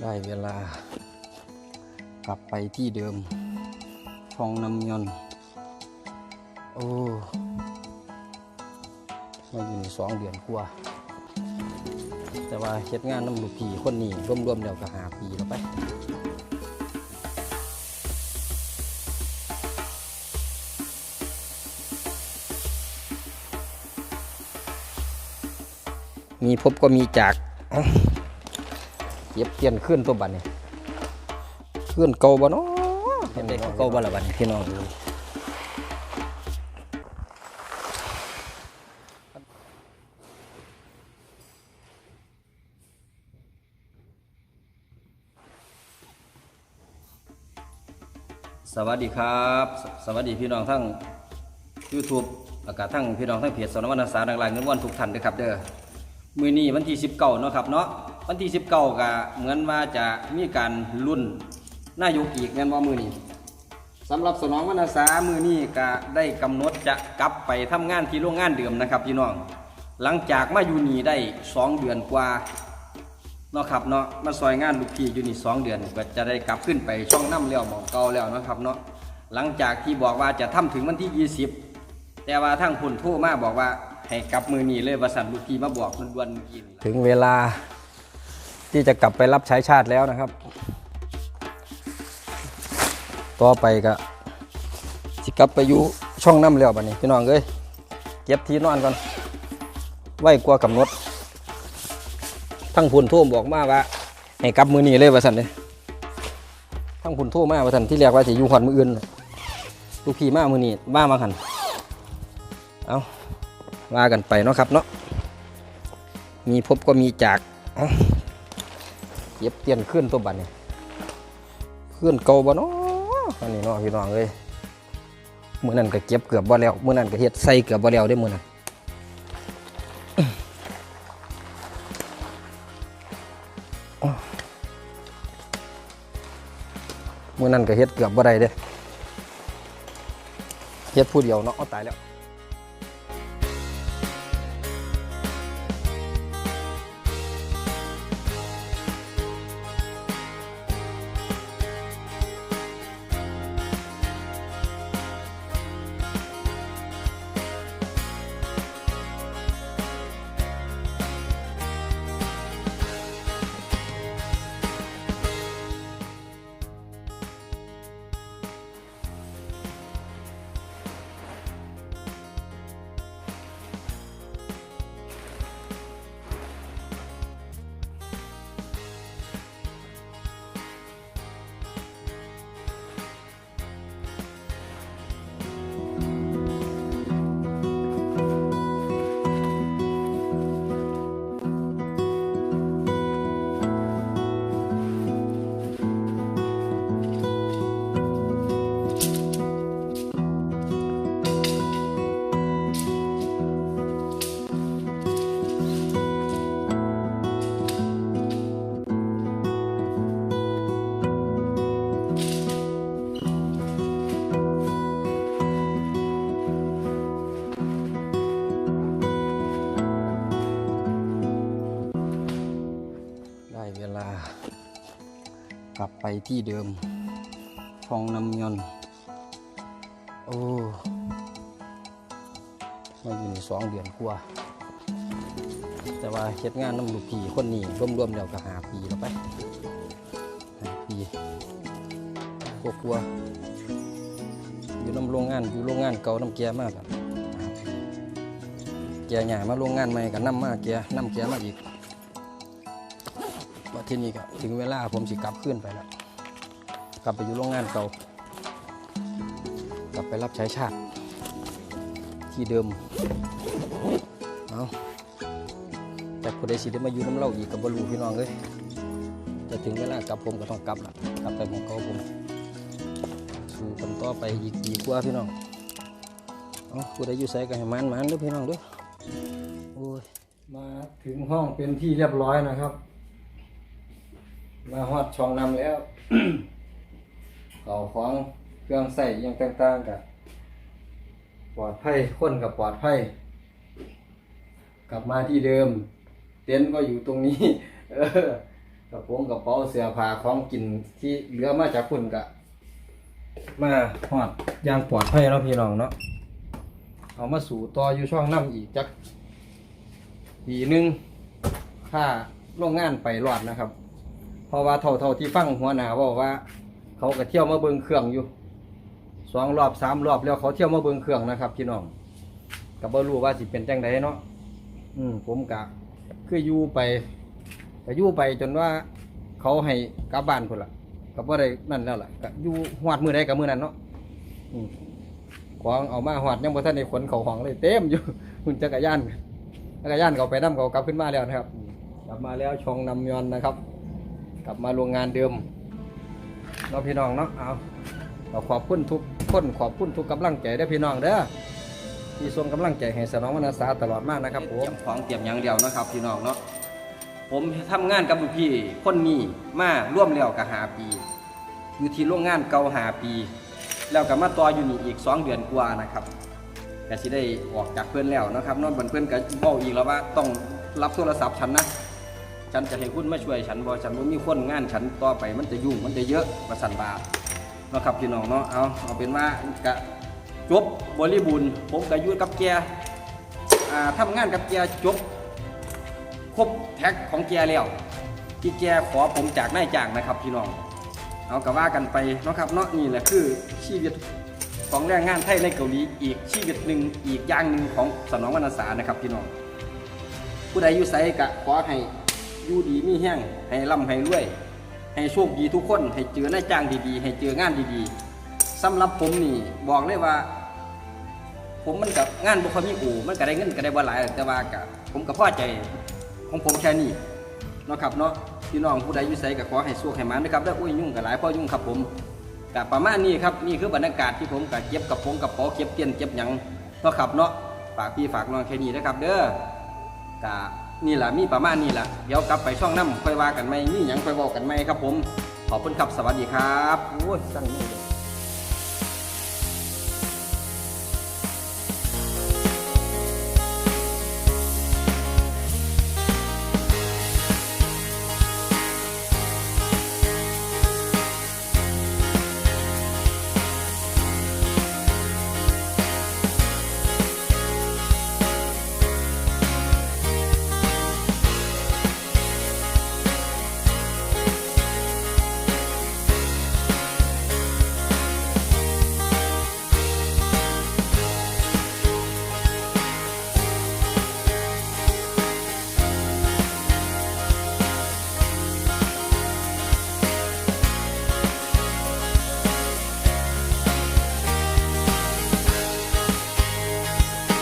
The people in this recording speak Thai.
ได้เวลากลับไปที่เดิมฟองน้ำยนโอ้มาอยู่นี่สองเดือนกว่า แต่ว่าเฮ็ดงานน้ำลูกพี่คนนี้รวมๆแล้วก็หาปีแล้วไปมีพบก็มีจาก เอ้าเย็บเปลี่ยนขึ้นตัวบัตรนี่ขึ้นเก่าบ่เนาะเห็นได้เก่าบ่ละบัตรพี่น้องดูสวัสดีครับสสวัสดีพี่น้องทั้ง YouTube แล้วก็ทั้งพี่น้องทั้งเพจสนวรรณสารดังๆเงินวันทุกท่านด้วยครับเด้อมือนี้วันที่19เนาะครับเนาะ วันที่19ก็เหมือนว่าจะมีการรุ่นนายกอีกแม่นว่ามือนี้สำหรับสนองวรรณสามือนี้ก็ได้กำหนดจะกลับไปทำงานที่โรงงานเดิมนะครับพี่น้อง หลังจากมาอยู่นี่ได้สองเดือนกว่าเนาะครับเนาะมาซอยงานลูกพี่อยู่นี่สองเดือนก็จะได้กลับขึ้นไปช่องน้ำเลี้ยวหมองเก่าแล้วนะครับเนาะหลังจากที่บอกว่าจะทำถึงวันที่ 20 แต่ว่าทั้งผุนโทรมาบอกว่าให้กลับมือนี้เลยว่าสันลูกพี่มาบอกมันด่วนๆกี้นี่ถึงเวลา ที่จะกลับไปรับใช้ชาติแล้วนะครับ ต่อไปก็สิกลับไปอยู่ช่องน้ำเลี้ยวบัดนี้พี่น้องเอ้ยเก็บที่นอนก่อนไว้กลัวกำหนดทั้งผุนโทรบอกมาว่าให้กลับมือนี้เลยว่าสันเลยทั้งผุนโทรมมากว่าสันที่เรียกว่าจะอยู่ขวัญมืออื่นลูกพี่มากมือนี้ามาขันเอาว่ากันไปเนาะครับเนาะมีพบก็มีจาก ย็บเปลี่ยนขึ้นตัวบัตรนี่ขึ้นเก่าบ่เนาะอันนี้เนาะพี่น้องเลยมื้อนั้นก็เก็บเกือบบ่แล้วมื้อนั้นก็เฮ็ดใส่เกือบบ่แล้วได้มื้อนั้นมื้อนั้นก็เฮ็ดเกือบบ่ได้เด้เฮ็ดผู้เดียวเนาะเอาตายแล้ว ไปที่เดิมฟองน้ำยนโอ้มาอยู่นี่สองเดือนกว่าแต่ว่าเฮ็ดงานน้ำลูกพีคนนี้รวมๆแล้วก็หาปีแล้วไปหาปีกลัวๆอยู่น้ำโรงงานอยู่โรงงานเก่าน้ำแก่มากแกใหญ่มาโรงงานใหม่กับน้ำมากแก่น้ำแก่มากอีกว่าที่นี่ก็ถึงเวลาผมสิกลับขึ้นไปแล้ว กลับไปอยู่โรงงานเก่ากลับไปรับใช้ชาติ ที่เดิมเอาแต่คนใดสิได้มาอยู่น้ำเล่าอีกกับบรูพี่น้องเลยจะถึงเวลากลับผมก็ต้องกลับละกลับไปหมองเก่าผมสู่กันต่อไปอีกดีกว่าพี่น้องเอาผู้ใดอยู่ใส่ก็ให้มันมันด้วยพี่น้องด้วยโอ้ยมาถึงห้องเป็นที่เรียบร้อยนะครับ มาฮอดช่องนำแล้ว เขาของเครื่องใส่ยังต่างๆกับปลอดภัยคนกับปลอดภัยกลับมาที่เดิม เต็นท์ก็อยู่ตรงนี้ เออกระโปรงกระเป๋าเสื้อผ้าของกินที่เหลือมาจากคุณกะมาหอดอยางปลอดภัยเนาะพี่น้องเนาะเอามาสู่ต่ออยู่ช่องน้ำอีกจักปีหนึงค่าโรงงานไปรอดนะครับ เพราะว่าเท่าเท่าที่ฟังหัวหน้าเว่าว่า เขาก็เที่ยวมาเบิงเครื่องอยู่สองรอบสามรอบแล้วเขาเที่ยวมาเบิงเครื่องนะครับพี่น้องก็บ่รู้ว่าสิเป็นจังไดเนาะอืมผมกะคืออยู่ไปก็อยู่ไปจนว่าเขาให้กลับบ้านพุ่นละก็บ่ได้นั่นแล้วล่ะก็อยู่หอดมือใดกับมือนั้นเนาะอืมของเอามาหอดยังบ่ทันได้ขนเขาของเลยเต็มอยู่หุ่นจักรยานจักรยานเขาไปนํเขากลับขึ้นมาแล้วนะครับ กลับมาแล้วชองนำยอนนะครับ กลับมาโรงงานเดิม เราพี่น้องเนาะเอาเราขอบคุณทุกคนขอบคุณทุกกำลังใจเด้อพี่น้องเด้อที่ส่งกำลังใจให้สนองวรรณสาตลอดมากนะครับผมของเตรียมอย่างเดียวนะครับพี่น้องเนาะผมทำงานกับลูกพี่คนนี้มาร่วมแล้วกับหาปี อยู่ที่โรงงานเก่าหาปี แล้วก็มาต่ออยู่นี่อีกสองเดือนกว่านะครับก็สิได้ออกจากเพื่อนแล้วนะครับนอนบนเพื่อนก็บอกอีกแล้วว่าต้องรับโทรศัพท์ฉันนะ ฉันจะให้คุณมาช่วยฉันบ่ฉันบ่มีคนงานฉันต่อไปมันจะยุ่งมันจะเยอะประสันบาเนาะครับพี่น้องเนาะเอาเอาเป็นว่ากะจบบริบูรณ์ผมก็อยู่กับแกอ่าทำงานกับแกจบครบแท็กของแกแล้วที่แกขอผมจากนายจ้างนะครับพี่น้องเอากะว่ากันไปเนาะครับเนาะนี่แหละคือชีวิตของแรงงานไทยในเกาหลีอีกชีวิตหนึ่งอีกอย่างหนึ่งของสนองวรรณสานะครับพี่น้องผู้ใดอยู่ไสกะขอให้ อยู่ดีมีแห้งให้ร่ำให้รวย ให้โชคดีทุกคน ให้เจอนายจ้างดีๆ ให้เจองานดีๆสำหรับผมนี่บอกเลยว่า ผมมันกับงานบุคคลมีอู่มันก็ได้เงินก็ได้บ่หลายแต่ว่ากะผมก็พอใจของผมแค่นี้เนาะครับเนาะพี่น้องผู้ใดอยู่ไสก็ขอให้สู้ให้มันนะครับแล้วอุ้ยยุ่งกับหลายพ่อยุ่งครับผมกะประมาณนี้ครับนี่คือบรรยากาศที่ผมกะเก็บกับผมกับปอเก็บเตียนเก็บหยังเนาะครับเนาะฝากพี่ฝากน้องแค่นี้นะครับ เด้อกะ นี่แหละมีประมาณนี้แหละเดี๋ยวกลับไปช่องน้ำค่อยว่ากันไหมมีหยังค่อยบอกกันไหมครับผม ขอบคุณครับสวัสดีครับโอ้ยสั่งนี่เลย